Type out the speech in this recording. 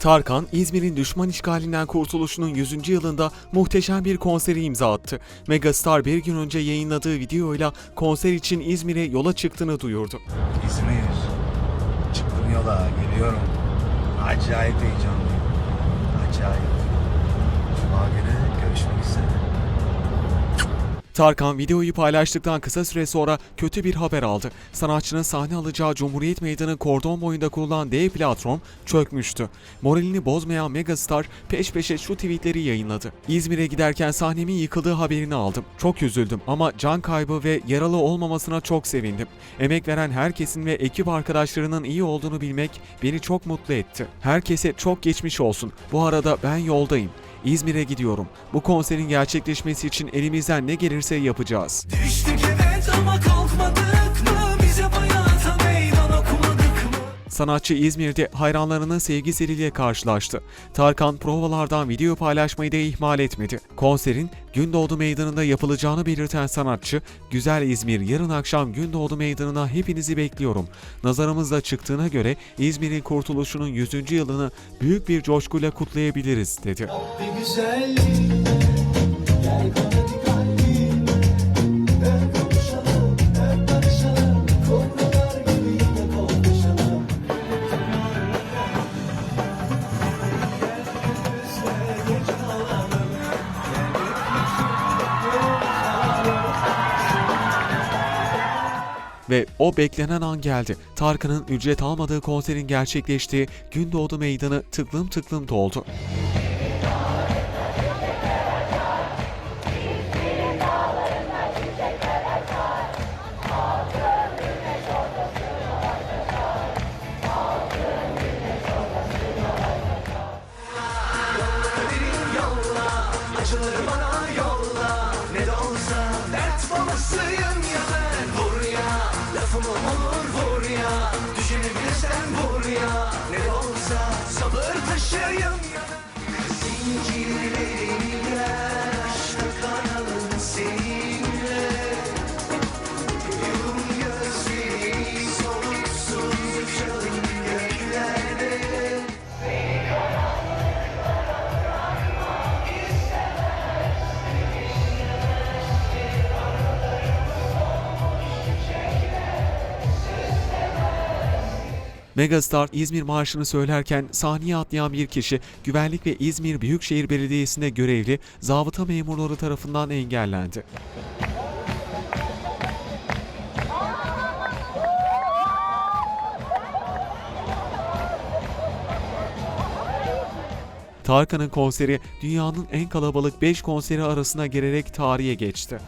Tarkan, İzmir'in düşman işgalinden kurtuluşunun 100. yılında muhteşem bir konseri imza attı. Megastar bir gün önce yayınladığı videoyla konser için İzmir'e yola çıktığını duyurdu. İzmir, çıktım yola, geliyorum. Acayip heyecanlıyım, acayip. Cuma günü görüşmek üzere. Tarkan videoyu paylaştıktan kısa süre sonra kötü bir haber aldı. Sanatçının sahne alacağı Cumhuriyet Meydanı kordon boyunda kurulan dev platform çökmüştü. Moralini bozmayan Megastar peş peşe şu tweetleri yayınladı. İzmir'e giderken sahnemin yıkıldığı haberini aldım. Çok üzüldüm ama can kaybı ve yaralı olmamasına çok sevindim. Emek veren herkesin ve ekip arkadaşlarının iyi olduğunu bilmek beni çok mutlu etti. Herkese çok geçmiş olsun. Bu arada ben yoldayım. İzmir'e gidiyorum. Bu konserin gerçekleşmesi için elimizden ne gelirse yapacağız. Düştük evet ama kalkmadık Sanatçı İzmir'de hayranlarının sevgisiyle karşılaştı. Tarkan provalardan video paylaşmayı da ihmal etmedi. Konserin Gündoğdu Meydanı'nda yapılacağını belirten sanatçı, Güzel İzmir yarın akşam Gündoğdu Meydanı'na hepinizi bekliyorum. Nazarımızda çıktığına göre İzmir'in kurtuluşunun 100. yılını büyük bir coşkuyla kutlayabiliriz dedi. Güzellik Gel kanat Ve o beklenen an geldi. Tarkan'ın ücret almadığı konserin gerçekleştiği Gündoğdu Meydanı tıklım tıklım doldu. Acıları bana yolla Ne de olsa dert babasıyım Come on. Megastar İzmir Marşı'nı söylerken sahneye atlayan bir kişi Güvenlik ve İzmir Büyükşehir Belediyesi'nde görevli zabıta memurları tarafından engellendi. Tarkan'ın konseri dünyanın en kalabalık 5 konseri arasına girerek tarihe geçti.